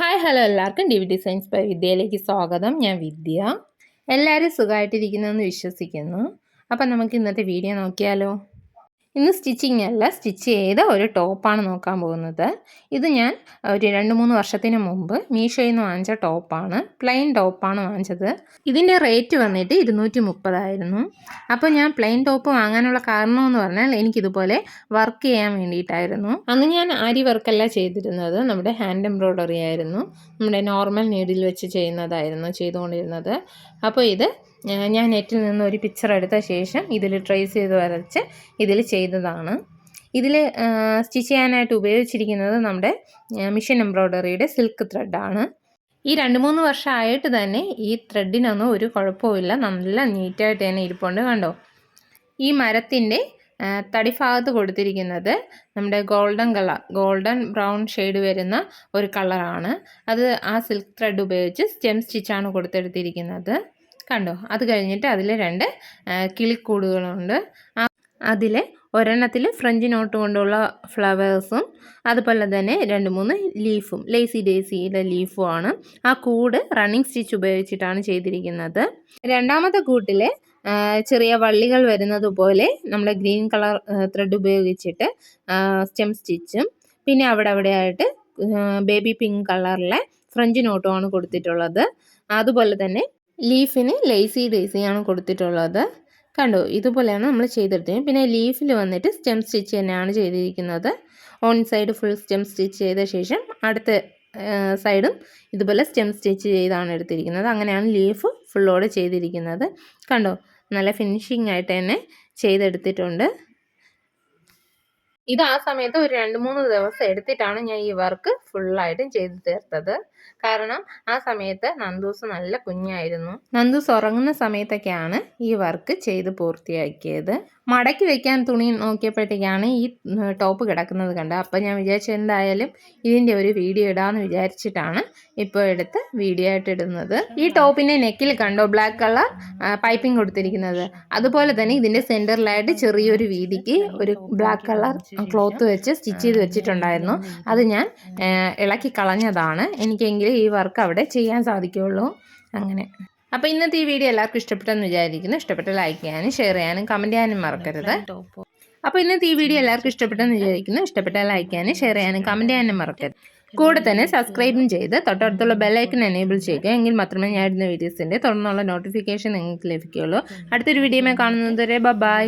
Hi hello എല്ലാവർക്കും D V D science by വിദ്യയിലേക്ക് സ്വാഗതം. ഞാൻ വിദ്യ. എല്ലാവരും സുഖമായിട്ടിരിക്കുന്നതെന്ന് വിശ്വസിക്കുന്നു. അപ്പം നമുക്ക് ഇന്നത്തെ വീഡിയോ നോക്കിയാലോ? ഇന്ന് സ്റ്റിച്ചിങ് അല്ല സ്റ്റിച്ച് ചെയ്ത ഒരു ടോപ്പാണ് നോക്കാൻ പോകുന്നത്. ഇത് ഞാൻ ഒരു രണ്ട് മൂന്ന് വർഷത്തിന് മുമ്പ് മീഷോയിൽ നിന്ന് വാങ്ങിച്ച ടോപ്പാണ് പ്ലെയിൻ ടോപ്പാണ് വാങ്ങിച്ചത്. ഇതിന്റെ റേറ്റ് വന്നിട്ട് ഇരുന്നൂറ്റി മുപ്പതായിരുന്നു അപ്പോൾ ഞാൻ പ്ലെയിൻ ടോപ്പ് വാങ്ങാനുള്ള കാരണം എന്ന് പറഞ്ഞാൽ എനിക്കിതുപോലെ വർക്ക് ചെയ്യാൻ വേണ്ടിയിട്ടായിരുന്നു. അന്ന് ഞാൻ ആരി വർക്കല്ല ചെയ്തിരുന്നത് നമ്മുടെ ഹാൻഡ് എംബ്രോയ്ഡറി ആയിരുന്നു. നമ്മുടെ നോർമൽ നീഡിൽ വെച്ച് ചെയ്യുന്നതായിരുന്നു ചെയ്തുകൊണ്ടിരുന്നത്. അപ്പോൾ ഇത് ഞാൻ നെറ്റിൽ നിന്ന് ഒരു പിക്ചർ എടുത്ത ശേഷം ഇതിൽ ട്രേസ് ചെയ്ത് വരച്ച് ഇതിൽ ചെയ്തതാണ്. ഇതിൽ സ്റ്റിച്ച് ചെയ്യാനായിട്ട് ഉപയോഗിച്ചിരിക്കുന്നത് നമ്മുടെ മിഷൻ എംബ്രോയ്ഡറിയുടെ സിൽക്ക് ത്രെഡാണ് ഈ രണ്ട് മൂന്ന് വർഷമായിട്ട് തന്നെ ഈ ത്രെഡിനൊന്നും ഒരു കുഴപ്പമില്ല നല്ല നീറ്റായിട്ട് തന്നെ ഇരിപ്പുണ്ട് കണ്ടോ? ഈ മരത്തിന്റെ തടിഭാഗത്ത് കൊടുത്തിരിക്കുന്നത് നമ്മുടെ golden colour golden brown shade വരുന്ന ഒരു കളറാണ് അത് ആ സിൽക്ക് ത്രെഡ് ഉപയോഗിച്ച് സ്റ്റെം സ്റ്റിച്ചാണ് കൊടുത്തെടുത്തിരിക്കുന്നത്. കണ്ടോ? അത് കഴിഞ്ഞിട്ട് അതിൽ രണ്ട് കിളിക്കൂടുകളുണ്ട്. അതിൽ ഒരെണ്ണത്തിൽ ഫ്രഞ്ച് നോട്ട് കൊണ്ടുള്ള ഫ്ലവേഴ്സും അതുപോലെ തന്നെ രണ്ട് മൂന്ന് ലീഫും ലേസി ഡേസിയുടെ ലീഫുമാണ് ആ കൂട് റണ്ണിങ് സ്റ്റിച്ച് ഉപയോഗിച്ചിട്ടാണ് ചെയ്തിരിക്കുന്നത്. രണ്ടാമത്തെ കൂട്ടിൽ ചെറിയ വള്ളികൾ വരുന്നത് പോലെ നമ്മുടെ ഗ്രീൻ കളർ ത്രെഡ് ഉപയോഗിച്ചിട്ട് സ്റ്റെം സ്റ്റിച്ചും പിന്നെ അവിടെ അവിടെ ആയിട്ട് ബേബി പിങ്ക് കളറിലെ ഫ്രഞ്ച് നോട്ടുമാണ് കൊടുത്തിട്ടുള്ളത്. അതുപോലെ തന്നെ ലീഫിന് ലേസി ഡേസിയാണ് കൊടുത്തിട്ടുള്ളത്. കണ്ടോ? ഇതുപോലെയാണ് നമ്മൾ ചെയ്തെടുത്തത് പിന്നെ ലീഫിൽ വന്നിട്ട് സ്റ്റെം സ്റ്റിച്ച് തന്നെയാണ് ചെയ്തിരിക്കുന്നത്. On side full stem stitch ചെയ്ത ശേഷം അടുത്ത സൈഡും ഇതുപോലെ സ്റ്റെം സ്റ്റിച്ച് ചെയ്താണ് എടുത്തിരിക്കുന്നത്. അങ്ങനെയാണ് ലീഫ് ഫുള്ളോടെ ചെയ്തിരിക്കുന്നത്. കണ്ടോ? നല്ല ഫിനിഷിംഗ് ആയിട്ട് തന്നെ ചെയ്തെടുത്തിട്ടുണ്ട്. ഇത് ആ സമയത്ത് ഒരു രണ്ട് മൂന്ന് ദിവസം എടുത്തിട്ടാണ് ഞാൻ ഈ വർക്ക് ഫുള്ളായിട്ടും ചെയ്തു തീർത്തത്. കാരണം ആ സമയത്ത് നന്ദൂസ് നല്ല കുഞ്ഞായിരുന്നു. നന്ദൂസ് ഉറങ്ങുന്ന സമയത്തൊക്കെയാണ് ഈ വർക്ക് ചെയ്ത് പൂർത്തിയാക്കിയത്. മടക്കി വെക്കാൻ തുണി നോക്കിയപ്പോഴത്തേക്കാണ് ഈ ടോപ്പ് കിടക്കുന്നത് കണ്ടത്. അപ്പം ഞാൻ വിചാരിച്ചു എന്തായാലും ഇതിന്റെ ഒരു വീഡിയോ ഇടാന്ന് വിചാരിച്ചിട്ടാണ് ഇപ്പോൾ എടുത്ത് വീഡിയോ ആയിട്ട് ഇടുന്നത്. ഈ ടോപ്പിന്റെ നെക്കിൽ കണ്ടോ? ബ്ലാക്ക് കളർ പൈപ്പിംഗ് കൊടുത്തിരിക്കുന്നത്. അതുപോലെ തന്നെ ഇതിന്റെ സെന്ററിലായിട്ട് ചെറിയൊരു വീതിക്ക് ഒരു ബ്ലാക്ക് കളർ ക്ലോത്ത് വെച്ച് സ്റ്റിച്ച് ചെയ്ത് വെച്ചിട്ടുണ്ടായിരുന്നു. അത് ഞാൻ ഇളക്കി കളഞ്ഞതാണ്. എനിക്കെങ്കിലും ഈ വർക്ക് അവിടെ ചെയ്യാൻ സാധിക്കുകയുള്ളൂ അങ്ങനെ. അപ്പോൾ ഇന്നത്തെ ഈ വീഡിയോ എല്ലാവർക്കും ഇഷ്ടപ്പെട്ടെന്ന് വിചാരിക്കുന്നു. ഇഷ്ടപ്പെട്ട ലൈക്ക് ചെയ്യാനും ഷെയർ ചെയ്യാനും കമന്റ് ചെയ്യാനും മറക്കരുത്. അപ്പോൾ ഇന്നത്തെ ഈ വീഡിയോ എല്ലാവർക്കും ഇഷ്ടപ്പെട്ടെന്ന് വിചാരിക്കുന്നു. ഇഷ്ടപ്പെട്ട ലൈക്ക് ചെയ്യാനും ഷെയർ ചെയ്യാനും കമന്റ് ചെയ്യാനും മറക്കരുത്. കൂടെ തന്നെ സബ്സ്ക്രൈബും ചെയ്ത് തൊട്ടടുത്തുള്ള ബെല്ലൈക്കൺ എനേബിൾ ചെയ്യുക. എങ്കിൽ മാത്രമേ ഞാൻ ഇടുന്ന വീഡിയോസിന്റെ തുടർന്നുള്ള നോട്ടിഫിക്കേഷൻ നിങ്ങൾക്ക് ലഭിക്കുകയുള്ളൂ. അടുത്തൊരു വീഡിയോയിൽ കാണുന്നതുവരെ ബൈ